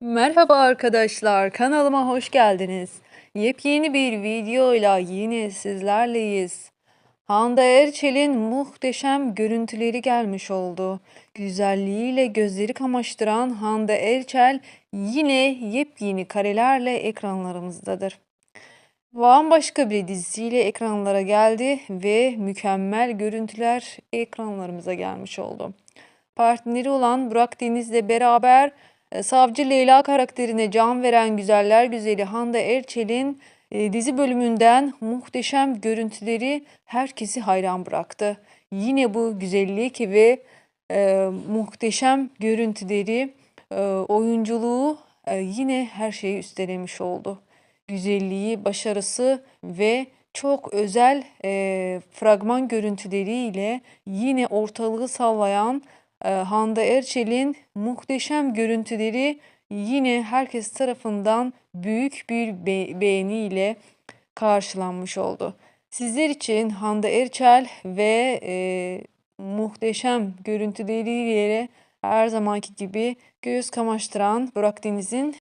Merhaba arkadaşlar, kanalıma hoş geldiniz. Yepyeni bir videoyla yine sizlerleyiz. Hande Erçel'in muhteşem görüntüleri gelmiş oldu. Güzelliğiyle gözleri kamaştıran Hande Erçel yine yepyeni karelerle ekranlarımızdadır. Bambaşka bir dizisiyle ekranlara geldi ve mükemmel görüntüler ekranlarımıza gelmiş oldu. Partneri olan Burak Deniz'le beraber Savcı Leyla karakterine can veren güzeller güzeli Hande Erçel'in e, dizi bölümünden muhteşem görüntüleri herkesi hayran bıraktı. Yine bu güzellik ve e, muhteşem görüntüleri, e, oyunculuğu e, yine her şeyi üstelemiş oldu. Güzelliği, başarısı ve çok özel e, fragman görüntüleriyle yine ortalığı sallayan e, Hande Erçel'in muhteşem görüntüleri yine herkes tarafından büyük bir be- beğeniyle karşılanmış oldu. Sizler için Hande Erçel ve e, muhteşem görüntüleriyle her zamanki gibi göz kamaştıran Burak Deniz'in